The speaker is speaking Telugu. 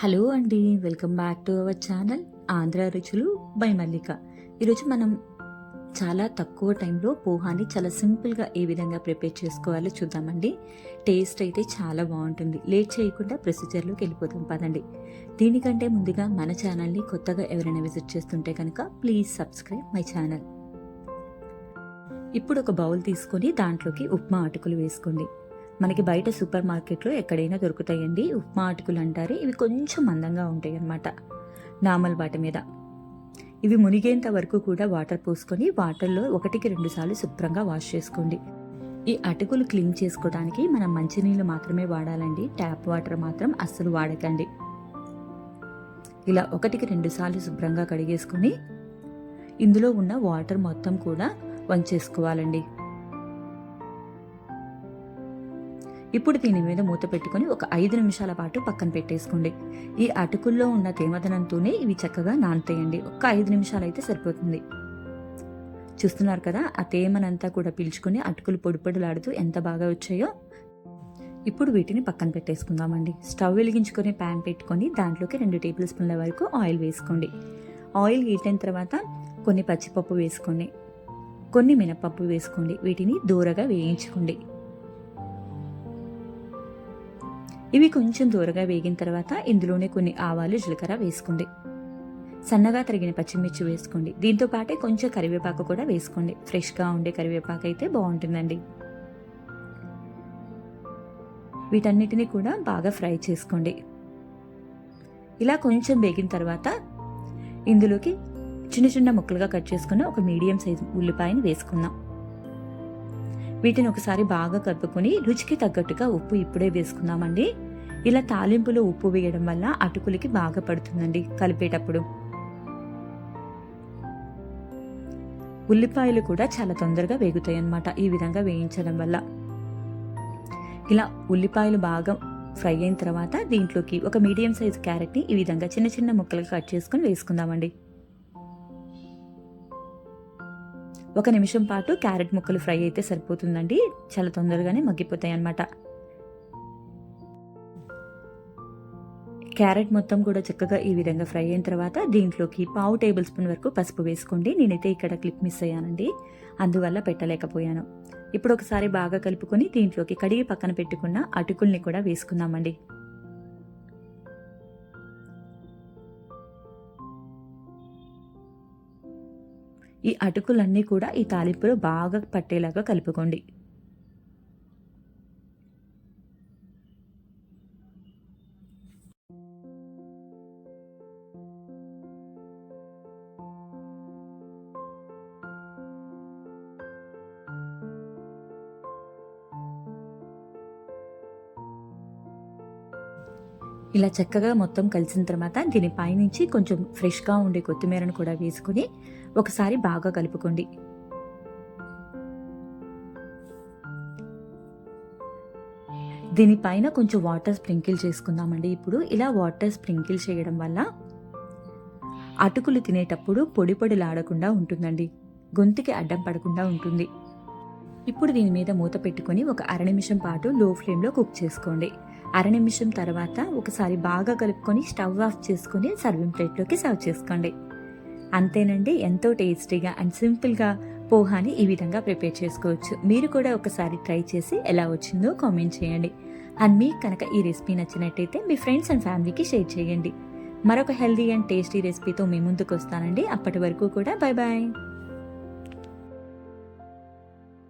హలో అండి welcome back to our channel Andhra Ruchulu by Mallika. ఈరోజు మనం చాలా తక్కువ టైంలో పోహాని చాలా సింపుల్గా ఏ విధంగా ప్రిపేర్ చేసుకోవాలో చూద్దామండి. టేస్ట్ అయితే చాలా బాగుంటుంది. లేట్ చేయకుండా ప్రొసీజర్లోకి వెళ్ళిపోతాం పదండి. దీనికంటే ముందుగా మన ఛానల్ని కొత్తగా ఎవరైనా విజిట్ చేస్తుంటే కనుక ప్లీజ్ సబ్స్క్రైబ్ మై ఛానల్. ఇప్పుడు ఒక బౌల్ తీసుకొని దాంట్లోకి ఉప్మా అటుకులు వేసుకోండి. మనకి బయట సూపర్ మార్కెట్లో ఎక్కడైనా దొరుకుతాయండి. ఉప్మా అటుకులు అంటారు. ఇవి కొంచెం మందంగా ఉంటాయి అన్నమాట. నామల్ వాటి మీద. ఇవి మునిగేంత వరకు కూడా వాటర్ పోసుకొని వాటర్లో ఒకటికి రెండు సార్లు శుభ్రంగా వాష్ చేసుకోండి. ఈ అటుకులు క్లీన్ చేసుకోవడానికి మనం మంచినీళ్ళు మాత్రమే వాడాలండి. ట్యాప్ వాటర్ మాత్రం అస్సలు వాడకండి. ఇలా ఒకటికి రెండు సార్లు శుభ్రంగా కడిగేసుకొని ఇందులో ఉన్న వాటర్ మొత్తం కూడా వంచేసుకోవాలండి. ఇప్పుడు దీని మీద మూత పెట్టుకొని ఒక ఐదు నిమిషాల పాటు పక్కన పెట్టేసుకోండి. ఈ అటుకుల్లో ఉన్న తేమదనంతోనే ఇవి చక్కగా నానతేయండి. ఒక్క ఐదు నిమిషాలు అయితే సరిపోతుంది. చూస్తున్నారు కదా ఆ తేమనంతా కూడా పీల్చుకుని అటుకులు పొడిపొడులాడుతూ ఎంత బాగా వచ్చాయో. ఇప్పుడు వీటిని పక్కన పెట్టేసుకుందామండి. స్టవ్ వెలిగించుకొని ప్యాన్ పెట్టుకొని దాంట్లోకి రెండు టేబుల్ స్పూన్ల వరకు ఆయిల్ వేసుకోండి. ఆయిల్ హీట్ అయిన తర్వాత కొన్ని పచ్చిపప్పు వేసుకోండి. కొన్ని మినపప్పు వేసుకోండి. వీటిని దూరగా వేయించుకోండి. ఇవి కొంచెం దూరగా వేగిన తర్వాత ఇందులోనే కొన్ని ఆవాలు జీలకర్ర వేసుకోండి. సన్నగా తరిగిన పచ్చిమిర్చి వేసుకోండి. దీంతో పాటే కొంచెం కరివేపాకు కూడా వేసుకోండి. ఫ్రెష్గా ఉండే కరివేపాకు అయితే బాగుంటుందండి. వీటన్నిటిని కూడా బాగా ఫ్రై చేసుకోండి. ఇలా కొంచెం వేగిన తర్వాత ఇందులోకి చిన్న చిన్న ముక్కలుగా కట్ చేసుకున్న ఒక మీడియం సైజు ఉల్లిపాయని వేసుకుందాం. వీటిని ఒకసారి బాగా కలుపుకొని రుచికి తగ్గట్టుగా ఉప్పు ఇప్పుడే వేసుకుందామండి. ఇలా తాలింపులో ఉప్పు వేయడం వల్ల అటుకులకి బాగా పడుతుందండి కలిపేటప్పుడు. ఉల్లిపాయలు కూడా చాలా తొందరగా వేగుతాయి అన్నమాట ఈ విధంగా వేయించడం వల్ల. ఇలా ఉల్లిపాయలు బాగా ఫ్రై అయిన తర్వాత దీంట్లోకి ఒక మీడియం సైజ్ క్యారెట్ని ఈ విధంగా చిన్న చిన్న ముక్కలుగా కట్ చేసుకుని వేసుకుందామండి. ఒక నిమిషం పాటు క్యారెట్ ముక్కలు ఫ్రై అయితే సరిపోతుందండి. చాలా తొందరగానే మగ్గిపోతాయి అన్నమాట క్యారెట్ మొత్తం కూడా చక్కగా ఈ విధంగా ఫ్రై అయిన తర్వాత దీంట్లోకి పావు టేబుల్ స్పూన్ వరకు పసుపు వేసుకోండి. నేనైతే ఇక్కడ క్లిప్ మిస్ అయ్యానండి. అందువల్ల పెట్టలేకపోయాను. ఇప్పుడు ఒకసారి బాగా కలుపుకొని దీంట్లోకి కడిగి పక్కన పెట్టుకున్న అటుకుల్ని కూడా వేసుకుందామండి. ఈ అటుకులన్నీ కూడా ఈ తాలింపులో బాగా పట్టేలాగా కలుపుకోండి. ఇలా చక్కగా మొత్తం కలిసిన తర్వాత దీని పైనుంచి కొంచెం ఫ్రెష్గా ఉండే కొత్తిమీరను కూడా వేసుకుని ఒకసారి బాగా కలుపుకోండి. దీనిపైన కొంచెం వాటర్ స్ప్రింకిల్ చేసుకుందామండి. ఇప్పుడు ఇలా వాటర్ స్ప్రింకిల్ చేయడం వల్ల అటుకులు తినేటప్పుడు పొడి పొడిలాడకుండా ఉంటుందండి. గొంతుకి అడ్డం పడకుండా ఉంటుంది. ఇప్పుడు దీని మీద మూత పెట్టుకొని ఒక అర నిమిషం పాటు లో ఫ్లేమ్లో కుక్ చేసుకోండి. అర నిమిషం తర్వాత ఒకసారి బాగా కలుపుకొని స్టవ్ ఆఫ్ చేసుకొని సర్వింగ్ ప్లేట్లోకి సర్వ్ చేసుకోండి. అంతేనండి ఎంతో టేస్టీగా అండ్ సింపుల్గా పోహాని ఈ విధంగా ప్రిపేర్ చేసుకోవచ్చు. మీరు కూడా ఒకసారి ట్రై చేసి ఎలా వచ్చిందో కామెంట్ చేయండి. అండ్ మీకు కనుక ఈ రెసిపీ నచ్చినట్టయితే మీ ఫ్రెండ్స్ అండ్ ఫ్యామిలీకి షేర్ చేయండి. మరొక హెల్దీ అండ్ టేస్టీ రెసిపీతో మీ ముందుకు వస్తానండి. అప్పటి వరకు కూడా బాయ్ బాయ్